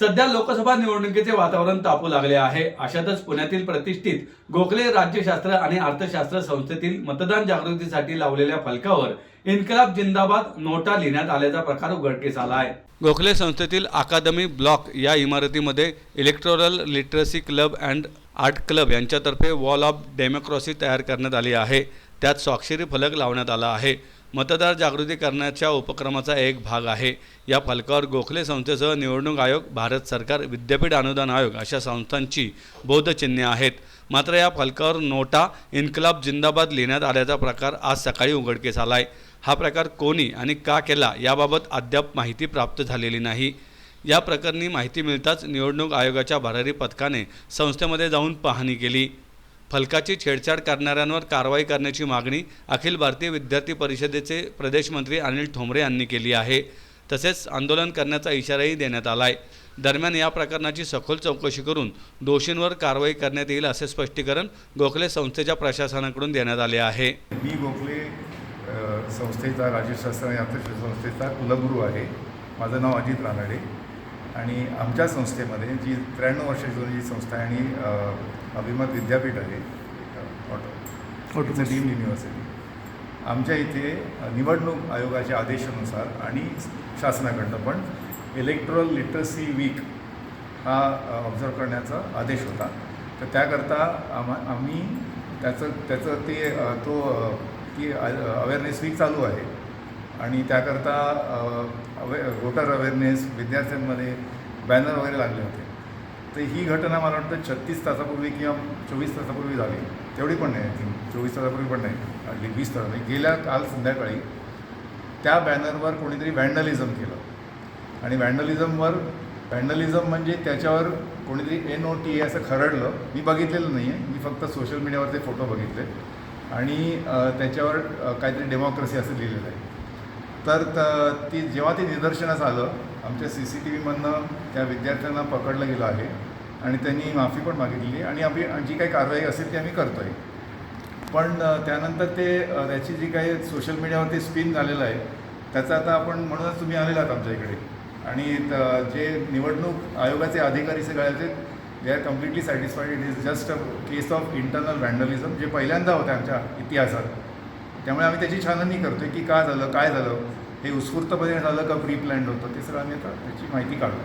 सध्या लोकसभा निवडणुकीचे वातावरण तापू लागले आहे. अशातच पुण्यातील प्रतिष्ठित गोखले राज्यशास्त्र आणि अर्थशास्त्र संस्थेतील मतदान जागृतीसाठी लावलेल्या फलकावर इन्कलाब जिंदाबाद नोटा लिहिण्यात आल्याचा प्रकार उघडकीस आला आहे गोखले संस्थेतील अकादमी ब्लॉक या इमारतीमध्ये electoral literacy club and art club यांच्यातर्फे वॉल ऑफ डेमोक्रॉसी तयार करण्यात आली आहे. त्यात स्वाक्षरी फलक लावण्यात आला आहे. मतदार जागृती करण्याच्या उपक्रमाचा एक भाग आहे. या फलकावर गोखले संस्थेसह निवडणूक आयोग भारत सरकार विद्यापीठ अनुदान आयोग अशा संस्थांची बौद्धचिन्हे आहेत. मात्र या फलकावर नोटा इन्कलाब जिंदाबाद लिहिण्यात आल्याचा प्रकार आज सकाळी उघडकीस आहे हा प्रकार कोणी आणि का केला याबाबत अद्याप माहिती प्राप्त झालेली नाही. या प्रकरणी माहिती मिळताच निवडणूक आयोगाच्या भरारी पथकाने संस्थेमध्ये जाऊन पाहणी केली. फलकाची छेडछाड करणाऱ्यांवर कारवाई करण्याची मागणी अखिल भारतीय विद्यार्थी परिषदेचे प्रदेशमंत्री अनिल ठोंबरे यांनी केली आहे. तसेच आंदोलन करण्याचा इशाराही देण्यात आला आहे दरम्यान या प्रकरणाची सखोल चौकशी करून दोषींवर कारवाई करण्यात येईल असे स्पष्टीकरण गोखले संस्थेच्या प्रशासनाकडून देण्यात आले आहे. मी गोखले संस्थेचा राज्यशास्त्र आणि संस्थेचा कुलगुरू आहे. माझं नाव अजित रानडे. आणि आमच्या संस्थेमध्ये जी त्र्याण्णव वर्षाची जुनी जी संस्था आहे आणि अभिमत विद्यापीठ आहे ऑटो डीम युनिव्हर्सिटी. आमच्या इथे निवडणूक आयोगाच्या आदेशानुसार आणि शासनाकडनं पण इलेक्ट्रल लिटरसी वीक हा ऑब्झर्व करण्याचा आदेश होता. तर त्याकरता आम्हा आम्ही त्याचं त्याचं ते तो ती अवेअरनेस वीक चालू आहे. आणि त्याकरता अवे वोटर अवेअरनेस विद्यार्थ्यांमध्ये बॅनर वगैरे लागले होते. तर ही घटना मला वाटतं छत्तीस तासापूर्वी किंवा चोवीस तासापूर्वी झाली. तेवढी पण नाही आय थिंक चोवीस तासापूर्वी पण नाही अगदी वीस तास नाही गेल्या काल संध्याकाळी त्या बॅनरवर कोणीतरी व्हँडलिझम केलं. आणि व्हँडलिझमवर व्हँडलिझम म्हणजे त्याच्यावर कोणीतरी एन ओ टी ए असं खरडलं. मी बघितलेलं नाही आहे मी फक्त सोशल मीडियावरचे फोटो बघितले. आणि त्याच्यावर काहीतरी डेमोक्रेसी असं लिहिलेलं आहे. तर त ती जेव्हा ते निदर्शनास आलं आमच्या सी सी टी व्हीमधनं त्या विद्यार्थ्यांना पकडलं गेलं आहे आणि त्यांनी माफी पण मागितली आणि आम्ही जी काही कारवाई असेल ती आम्ही करतो आहे पण त्यानंतर ते त्याची जी काही सोशल मीडियावरती स्पिन झालेलं आहे त्याचा आता आपण म्हणूनच तुम्ही आलेला आहात आमच्या इकडे. आणि त- जे निवडणूक आयोगाचे अधिकारी सगळे आहेत they are completely satisfied it is just a case of internal vandalism जे पहिल्यांदा होतं आमच्या इतिहासात. त्यामुळे आम्ही त्याची छाननी करतो आहे की का झालं काय झालं हे उत्स्फूर्तपणे झालं का प्री प्लॅन्ड होतं ते सगळं आम्ही आता त्याची माहिती काढू.